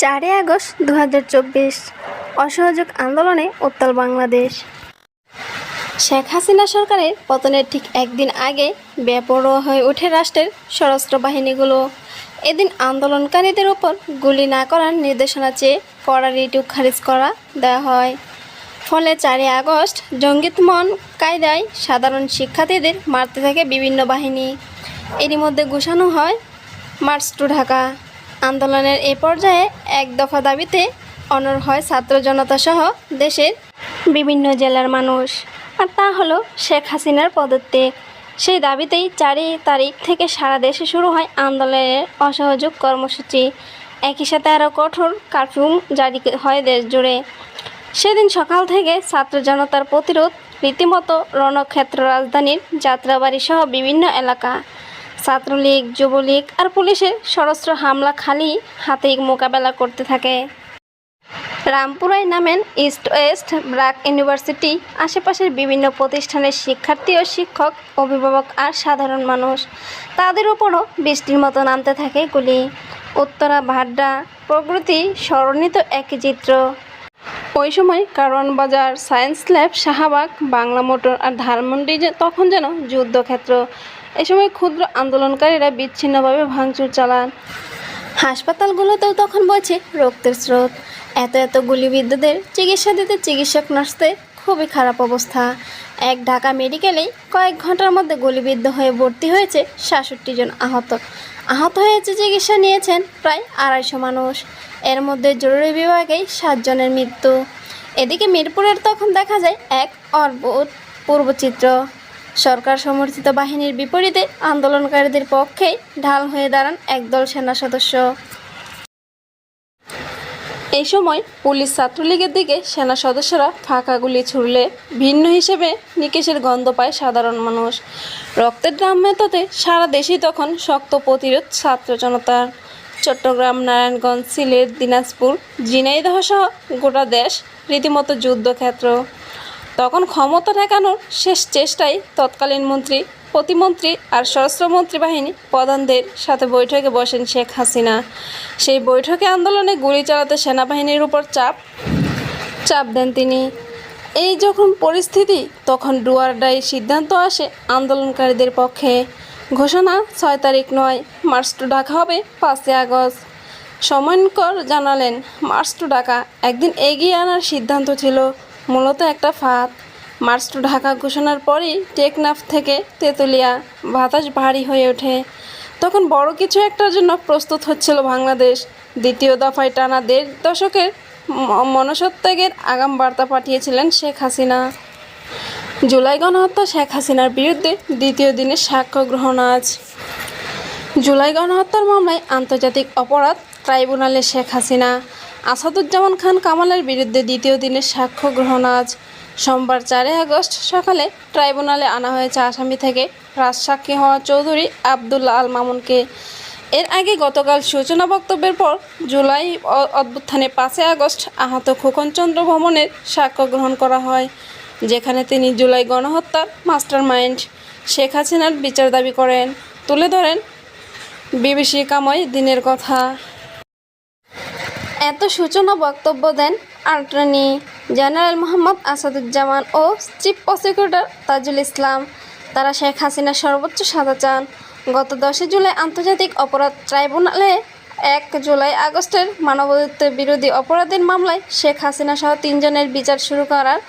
চারই আগস্ট দু হাজার চব্বিশ। অসহযোগ আন্দোলনে উত্তাল বাংলাদেশ। শেখ হাসিনা সরকারের পতনের ঠিক একদিন আগে বেপরোয়া হয়ে ওঠে রাষ্ট্রের সশস্ত্র বাহিনীগুলো। এদিন আন্দোলনকারীদের ওপর গুলি না করার নির্দেশনা চেয়ে কড়া রিটু খারিজ করা দেওয়া হয়। ফলে চারই আগস্ট জঙ্গিতমন কায়দায় সাধারণ শিক্ষার্থীদের মারতে থাকে বিভিন্ন বাহিনী। এরই মধ্যে ঘোষানো হয়, মার্চ টু ঢাকা। আন্দোলনের এ পর্যায়ে এক দফা দাবিতে অনর হয় ছাত্র জনতা সহ দেশের বিভিন্ন জেলার মানুষ। আর তা হলো শেখ হাসিনার পদত্যাগ। সেই দাবিতেই চারই তারিখ থেকে সারা দেশে শুরু হয় আন্দোলনের অসহযোগ কর্মসূচি। একই সাথে আরও কঠোর কারফিউ জারি হয় দেশ জুড়ে। সেদিন সকাল থেকে ছাত্র জনতার প্রতিরোধ, রীতিমতো রণক্ষেত্র রাজধানীর যাত্রাবাড়ি সহ বিভিন্ন এলাকা। ছাত্রলীগ, যুবলীগ আর পুলিশের সশস্ত্র হামলা খালি হাতেই মোকাবেলা করতে থাকে। রামপুরায় নামেন ইস্ট ওয়েস্ট ব্রাক ইউনিভার্সিটি। আশেপাশের বিভিন্ন প্রতিষ্ঠানের শিক্ষার্থী ও শিক্ষক, অভিভাবক আর সাধারণ মানুষ। তাদের উপরও বৃষ্টির মতো নামতে থাকে গুলি। উত্তরা ভাড্ডা প্রকৃতি স্মরণিত একই চিত্র। ওই সময় Karwan Bazar science lab, Shahbag, Bangla motor আর ধানমন্ডি তখন যেন যুদ্ধক্ষেত্র। এ সময় ক্ষুদ্র আন্দোলনকারীরা বিচ্ছিন্নভাবে ভাঙচুর চালান। হাসপাতালগুলোতেও তখন বইছে রক্তের স্রোত। এত এত গুলিবিদ্ধদের চিকিৎসা দিতে চিকিৎসক নার্সদের খুবই খারাপ অবস্থা। এক ঢাকা মেডিকেলেই কয়েক ঘণ্টার মধ্যে গুলিবিদ্ধ হয়ে ভর্তি হয়েছে সাতষট্টি জন আহত। আহত হয়েছে চিকিৎসা নিয়েছেন প্রায় আড়াইশো মানুষ। এর মধ্যে জরুরি বিভাগেই সাতজনের মৃত্যু। এদিকে মিরপুরের তখন দেখা যায় এক অদ্ভুত পূর্বচিত্র। সরকার সমর্থিত বাহিনীর বিপরীতে আন্দোলনকারীদের পক্ষে ঢাল হয়ে দাঁড়ান একদল সেনা সদস্য। এই সময় পুলিশ ছাত্রলীগের দিকে সেনা সদস্যরা ফাঁকা গুলি ছুড়লে ভিন্ন হিসেবে নিকেশের গন্ধ পায় সাধারণ মানুষ। রক্তের ড্রাম মেতাতে সারা দেশেই তখন শক্ত প্রতিরোধ ছাত্র জনতার চট্টগ্রাম, নারায়ণগঞ্জ, সিলেট, দিনাজপুর ঝিনাইদহ সহ গোটা দেশ রীতিমতো যুদ্ধক্ষেত্র। তখন ক্ষমতা ঠেকানোর শেষ চেষ্টায় তৎকালীন মন্ত্রী প্রতিমন্ত্রী আর স্বরাষ্ট্রমন্ত্রী বাহিনী প্রধানদের সাথে বৈঠকে বসেন শেখ হাসিনা। সেই বৈঠকে আন্দোলনে গুলি চালাতে সেনাবাহিনীর উপর চাপ চাপ দেন তিনি। এই যখন পরিস্থিতি, তখন ডুয়ারডাই সিদ্ধান্ত আসে আন্দোলনকারীদের পক্ষে। ঘোষণা ছয় তারিখ নয়, মার্চ টু ঢাকা হবে পাঁচই আগস্ট। সমন্বয়কর জানালেন, মার্চ টু ঢাকা একদিন এগিয়ে আনার সিদ্ধান্ত ছিল, মূলত একটা ফাঁদ। মার্চ টু ঢাকা ঘোষণার পরই টেকনাফ থেকে তেঁতুলিয়া বাতাস ভারী হয়ে ওঠে। তখন বড় কিছু একটার জন্য প্রস্তুত হচ্ছিল বাংলাদেশ। দ্বিতীয় দফায় টানা দেড় দশকের মনসত্যাগের আগাম বার্তা পাঠিয়েছিলেন শেখ হাসিনা। জুলাই গণহত্যা শেখ হাসিনার বিরুদ্ধে দ্বিতীয় দিনের সাক্ষ্য গ্রহণ আজ। জুলাই গণহত্যার মামলায় আন্তর্জাতিক অপরাধ ট্রাইব্যুনালে শেখ হাসিনা, আসাদুজ্জামান খান কামালের বিরুদ্ধে দ্বিতীয় দিনের সাক্ষ্য গ্রহণ আজ। সোমবার চারই আগস্ট সকালে ট্রাইব্যুনালে আনা হয়েছে আসামি থেকে রাজসাক্ষী হওয়া চৌধুরী আবদুল্লা আল মামুনকে। এর আগে গতকাল সূচনা বক্তব্যের পর জুলাই অভ্যুত্থানে পাঁচই আগস্ট আহত খোকনচন্দ্র ভ্রমণের সাক্ষ্য গ্রহণ করা হয়, যেখানে তিনি জুলাই গণহত্যার মাস্টার মাইন্ড শেখ হাসিনার বিচার দাবি করেন। তুলে ধরেন বিবিসি কাময় দিনের কথা। এত সূচনা বক্তব্য দেন আটর্নি জেনারেল মোহাম্মদ আসাদুজ্জামান ও চিফ প্রসিকিউটর তাজুল ইসলাম। তারা শেখ হাসিনার সর্বোচ্চ সাজা চান। গত দশই জুলাই আন্তর্জাতিক অপরাধ ট্রাইব্যুনালে এক জুলাই আগস্টের মানবাধিকার বিরোধী অপরাধের মামলায় শেখ হাসিনা সহ তিনজনের বিচার শুরু করার